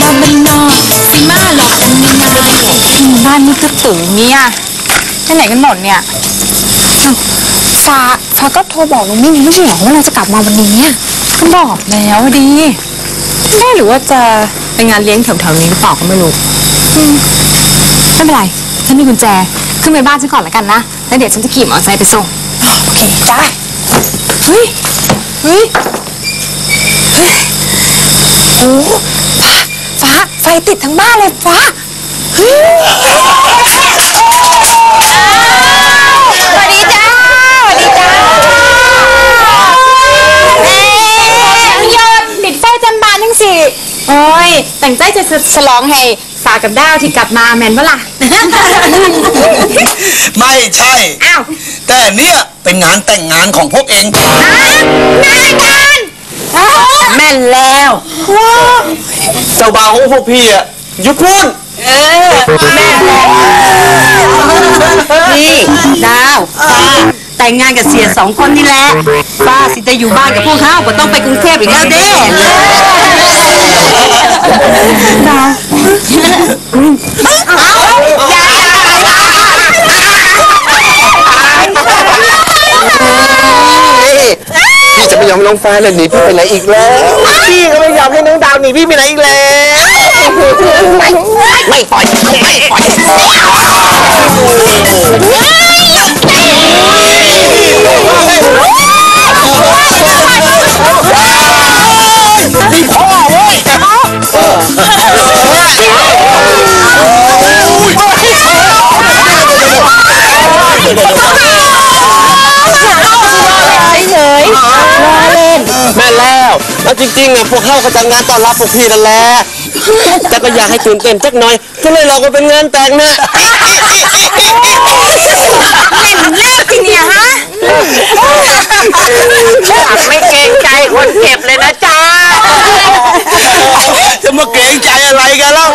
รอบบ้านนอกสิมาหลอกกันง่ายๆบ้านนี่ก็ตื่นเนี่ยไปไหนกันหมดเนี่ยฟ้าฟ้าก็โทรบอกลุงมิ่งไม่ใช่เหรอว่าเราจะกลับมาวันนี้อะก็บอกแล้วดีแม่หรือว่าจะไปงานเลี้ยงแถวๆนี้หรือเปล่าก็ไม่รู้อืมไม่เป็นไรฉันมีกุญแจขึ้นไปบ้านฉันก่อนแล้วกันนะแล้วเดี๋ยวฉันจะขี่มอเตอร์ไซค์ไปส่งโอเคจ้าเฮ้ยเฮ้ยโอ้ฟ้าฟ้าไฟ ติดทั้งบ้านเลยฟ้าเฮ้ยสวัสดีจ้าสวัสดีจ้าเอ๊ะยอดปิดไฟจำบานทั้งสี่โอ้ยแต่งใจจะฉลองให้สากับดาวที่กลับมาแมนเวล่ะไม่ใช่ อ้าว แต่เนี่ยเป็นงานแต่งงานของพวกเอง นายกัน แม่นแล้วเจ้าบ่าวของพวกพี่อะยุพูนเออแม่นแล้วนี่ดาวฟ้าแต่งงานกับเสียสองคนนี่แหละฟ้าสิจะอยู่บ้านกับพวกเขาก็ต้องไปกรุงเทพอีกแล้วเด้ พี่จะไม่ยอมน้องฟ้าเลยหนีพี่ไปไหนอีกแล้ว พี่ก็ไม่ยอมให้น้องดาวหนีพี่ไปไหนอีกแล้ว ไม่ไม่ปล่อย ไม่ปล่อย แล้วจริงๆอะพวกเขาก็จัดงานต้อนรับพวกพี่นั่นแหละแต่ก็อยากให้ตื่นเต้นสักหน่อย ก็เลยเราก็เป็นงานแต่งนะ ไม่เกรงใจคนเจ็บเลยนะจ๊ะจะมาเกรงใจอะไรกันแล้ว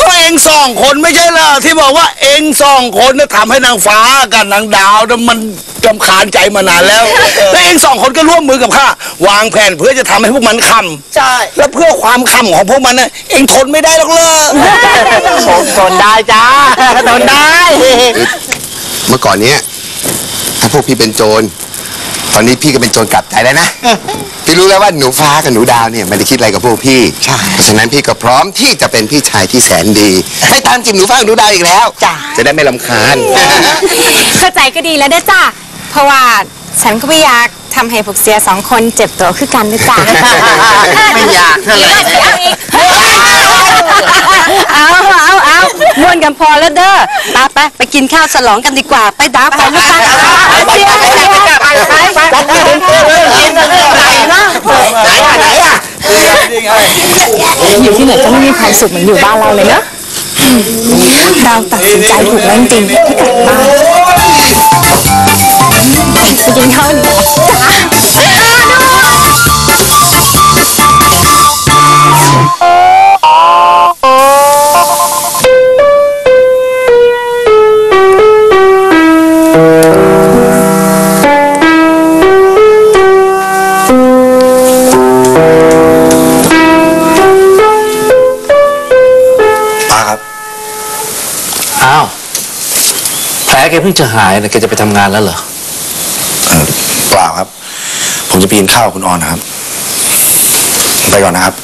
ก็เองสองคนไม่ใช่เหรอที่บอกว่าเองสองคนน่ะทำให้นางฟ้ากับนางดาวน่ะมันกำคาญใจมานานแล้ว แล้วเองสองคนก็ร่วมมือกับข้าวางแผนเพื่อจะทำให้พวกมันคำ ใช่แล้วเพื่อความคำของพวกมันน่ะเองทนไม่ได้หรอกเลยทนได้จ้าทนได้ เมื่อก่อนเนี้ย ถ้าพวกพี่เป็นโจร ตอนนี้พี่ก็เป็นโจรกลับใจแล้วนะ พี่รู้แล้วว่าหนูฟ้ากับหนูดาวเนี่ยไม่ได้คิดอะไรกับพวกพี่ใช่ เพราะฉะนั้นพี่ก็พร้อมที่จะเป็นพี่ชายที่แสนดีไม่ตามจีบหนูฟ้ากับหนูดาวอีกแล้ว จ้าจะได้ไม่ลำคาญ เข้าใจก็ดีแล้วเด้อจ้าเพราะว่าฉันก็ไม่อยาก ทำให้พวกเสียสองคนเจ็บตัวคือกันเด้อจ้าไม่อยากเท่าไหร่เอาเอาเอาม่วนกันพอแล้วเด้อไปไปไปกินข้าวฉลองกันดีกว่า ไปดาวไปลูกไปไปไปไปไปอยู่ที่ไหนก็ไม่มีความสุขเหมือนอยู่บ้านเราเลยเนอะเราตัดสินใจถูกแล้วจริงๆที่กลับบ้านไปกินข้าวดี แกเพิ่งจะหายนะแกจะไปทำงานแล้วเหรอ เออเปล่าครับ ผมจะไปกินข้าวกับคุณออนนะครับไปก่อนนะครับ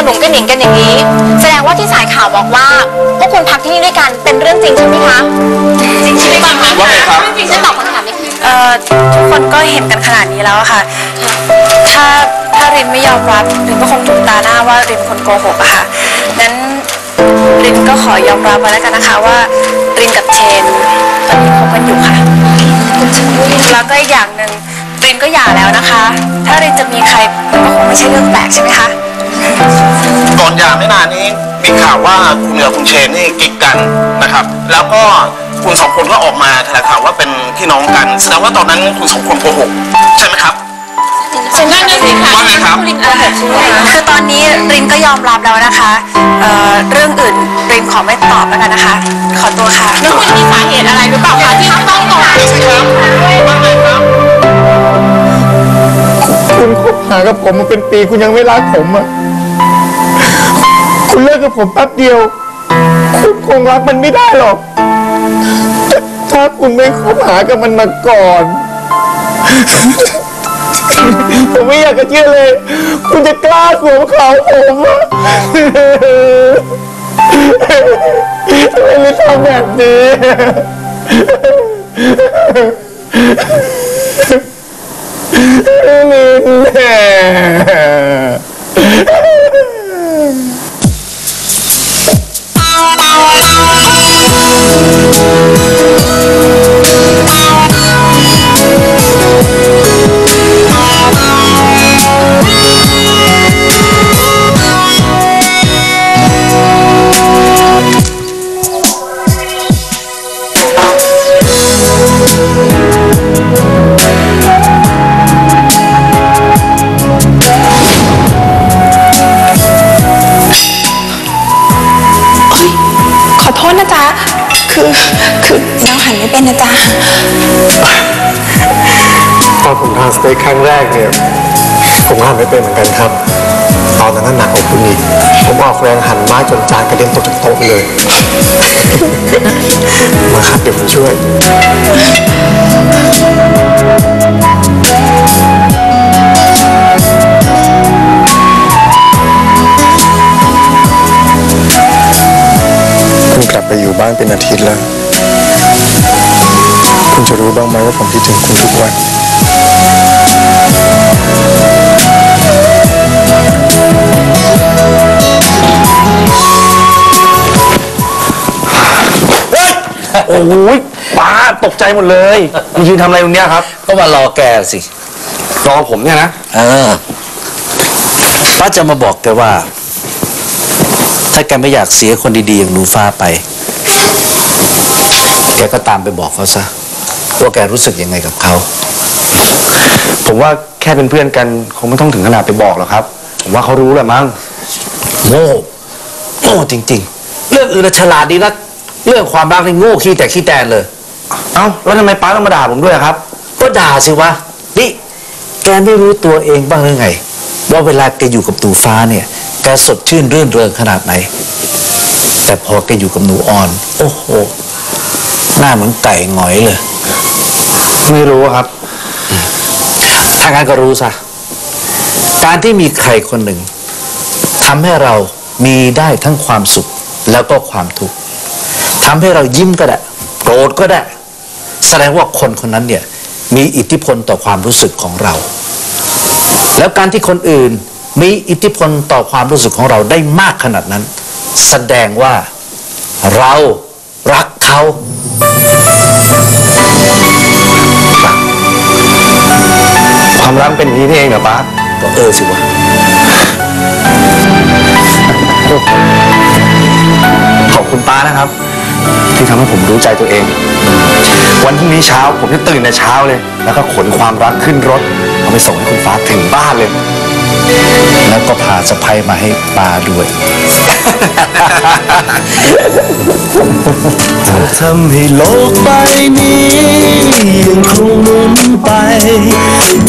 ระหนุงกระหนิงกันอย่างนี้ แสดงว่าที่สายข่าวบอกว่าพวกคุณพักที่นี่ด้วยกันเป็นเรื่องจริงใช่ไหมคะจริงใช่ไหมคะว่าไงครับจริงฉันตอบคำถามนี้คือเอ่อทุกคนก็เห็นกันขนาดนี้แล้วอะค่ะ ถ้าถ้ารินไม่ยอมรับรินก็คงถูกตาหน้าว่ารินเป็นคนโกหกอะค่ะนั้นรินก็ขอยอมรับไว้แล้วกันนะคะว่ารินกับเชนตอนนี้คบกันอยู่ค่ะแล้วก็อีกอย่างหนึ่งรินก็หย่าแล้วนะคะ ถ้ารินจะมีใครมันก็คงไม่ใช่เรื่องแปลกใช่ไหมคะ ก่อนหย่าไม่นานนี้มีข่าวว่าคุณเหนือคุณเชนนี่กิ๊กกันนะครับ แล้วก็คุณสองคนก็ออกมาแถลงข่าวว่าเป็นพี่น้องกันแสดงว่าตอนนั้นคุณสองคนโกหกใช่ไหมครับนั่นน่ะสิคะว่าไงครับ รินโกหกใช่ไหมคะคือตอนนี้รินก็ยอมรับแล้วนะคะเอ่อเรื่องอื่นรินขอไม่ตอบแล้วกันนะคะ ขอตัวค่ะ แล้วคุณมีสาเหตุอะไรหรือเปล่าคะที่ต้องก่อนคุณคบหากับผมมาเป็นปีคุณยังไม่รักผมอะ คุณเลิกกับผมแป๊บเดียว คุณคงรักมันไม่ได้หรอกแต่ถ้าคุณไม่คบหากับมันมาก่อน ผมไม่อยากจะเชื่อเลย คุณจะกล้าสวมเขาผมอะทำไมไม่ทำแบบนี้ ข สเต็กครั้งแรกเนี่ยผมหั่นไม่เป็นเหมือนกันครับ ตอนนั้นน่ะหนักกว่าคุณอีกผมออกแรงหั่นมาจนจานกระเด็นตกจากโต๊ะเลย มาครับเดี๋ยวผมช่วยคุณกลับไปอยู่บ้านเป็นอาทิตย์แล้ว คุณจะรู้บ้างไหมว่าผมคิดถึงคุณทุกวัน โอ้ยป้าตกใจหมดเลยมายืนทำอะไรตรงเนี้ยครับก็มารอแกสิ รอผมเนี่ยนะเออป้าจะมาบอกแกว่า ถ้าแกไม่อยากเสียคนดีๆ อย่างหนูฟ้าไป แกก็ตามไปบอกเขาซะว่าแกรู้สึกยังไงกับเขา ผมว่าแค่เป็นเพื่อนกันคงไม่ต้องถึงขนาดไปบอกหรอกครับ ผมว่าเขารู้แหละมั้งโง่โง่จริง ๆ เรื่องอื่นน่ะฉลาดดีนะ เรื่องความรักนี่โง่ขี้แต่ขี้แตนเลย เอ้าแล้วทำไมป้าต้องมาด่าผมด้วยอะครับ ก็ด่าสิวะนี่แกไม่รู้ตัวเองบ้างหรือไง ว่าเวลาแกอยู่กับหนูฟ้าเนี่ยแกสดชื่นรื่นเริงขนาดไหน แต่พอแกอยู่กับหนูอ่อน โอ้โหหน้าเหมือนไก่หงอยเลย ไม่รู้อะครับ ถ้างั้นก็รู้ซะ การที่มีใครคนหนึ่งทำให้เรามีได้ทั้งความสุขแล้วก็ความทุกข์ ทำให้เรายิ้มก็ได้โกรธก็ได้ แสดงว่าคนคนนั้นเนี่ยมีอิทธิพลต่อความรู้สึกของเรา แล้วการที่คนอื่นมีอิทธิพลต่อความรู้สึกของเราได้มากขนาดนั้น แสดงว่าเรารักเขาความรักเป็นอย่างนี้นี่เองเหรอป้าก็เออสิวะขอบคุณป้านะครับ ที่ทำให้ผมรู้ใจตัวเอง วันพรุ่งนี้เช้าผมจะตื่นในเช้าเลย แล้วก็ขนความรักขึ้นรถเอาไปส่งให้คุณฟ้าถึงบ้านเลย แล้วก็พาสะพายมาให้ปลาด้วย ทำให้โลกใบนี้ยังคงหมุนไป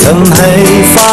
ทำให้ฟ้า